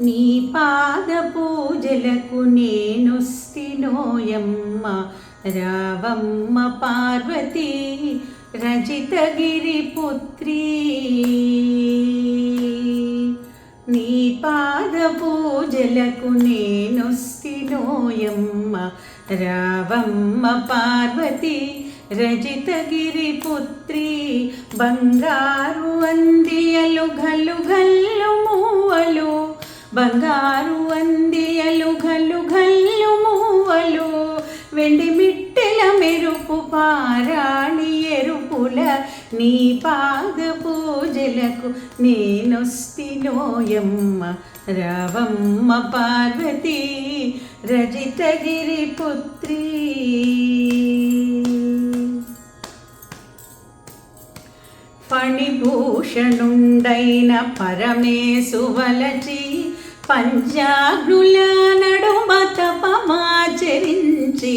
నీ పాద పూజలకు నేనొస్తినోయమ్మ రావమ్మ పార్వతీ రజితగిరి పుత్రీ. నీ పాద పూజలకు నేనొస్తినోయమ్మ రావమ్మ పార్వతి రజితగిరి పుత్రి. బంగారు అందియలు గల్లు గల్లు మూవలు బంగారు అందియలు గల్లు గల్లు మూవలు వెండి మిట్టెల మెరుపు పారాణి ఎరుపుల నీ పాద పూజలకు నేనొస్తినోయమ్మ రావమ్మ పార్వతి రజితగిరి పుత్రి. ఫణిభూషణుండైన పరమేశు వలచి పంచాగ్నుల నడుమ తపమాచరించి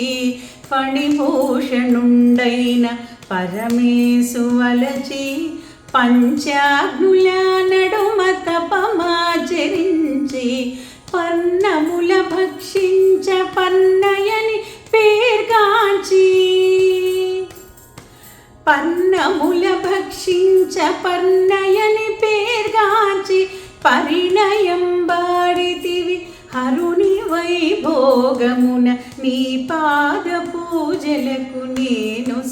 ఫణిభూషణుండైన పరమేశు వలచి పంచాగ్నుల నడుమ తపమాచరించి పన్నముల భక్షించ పన్నయని పేర్గాంచి. పన్నముల భక్షించ పన్నయని పేర్గాంచి పరిణయం బాడితివి. హరుని వైభోగమున నీ పాద పూజలకు నేనొస్తినోయమ్మ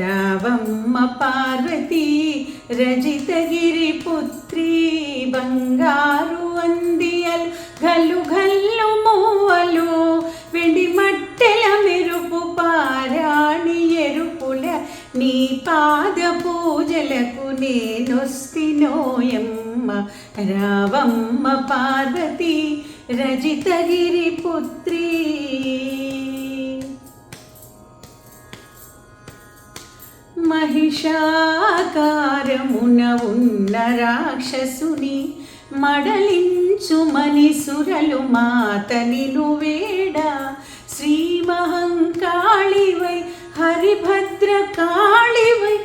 రావమ్మ పార్వతి రజితగిరి పుత్రి బంగారు అందియలు గల్లు గల్లు మూవలు నేనొస్తినోయమ్మ రావమ్మ పార్వతి రజితగిరి పుత్రి మహిషాకారమున ఉన్న రాక్షసుని మడలించుమని సురలు మాతని నువేడ శ్రీ మహంకాళివై హరిభద్ర కాళివై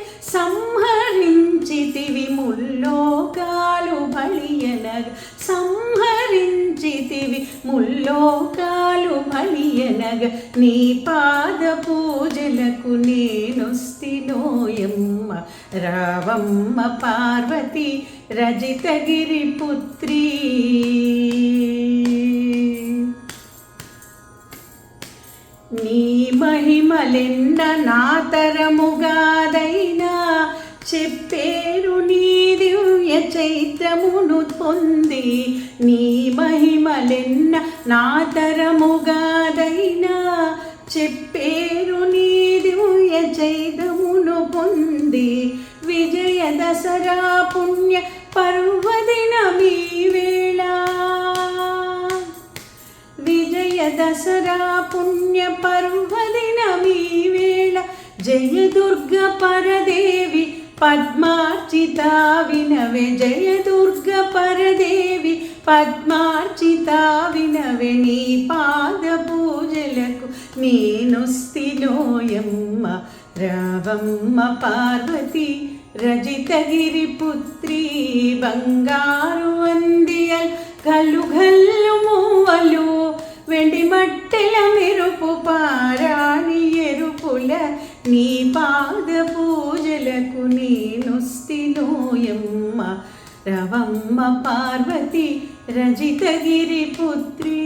సంహరించితివి ముల్లోకాలు బలియనగ సంహరించితివి ముల్లోకాలు బలియనగ నీ పాద పూజలకు నేనొస్తినోయమ్మ రావమ్మ పార్వతి రజితగిరి పుత్రి. నీ మహిమలెన్న నాతరముగాదైన చెప్పేరు నీ దివ్య చైత్రమును పొంది నీ మహిమలెన్న నాతరముగాదైనా చెప్పేరు నీ దివ్య చైతమును పొంది విజయ దసరా పుణ్య పర్వదిన మీ వేళ. విజయ దసరా పుణ్య పర్వదిన మీ వేళ. జయ దుర్గ పరదేవి పద్మార్చిత వినవే జయ దుర్గ పరదేవి. పద్మార్చిత వినవే నీ పాద పూజలకు నేనొస్తినోయమ్మ రావమ్మ పార్వతి రజితగిరి పుత్రి బంగారు అందియల్ గల్లు గల్లు పూజలకు నేనొస్తినోయమ్మ రవమ్మ పార్వతి రజితగిరి పుత్రీ.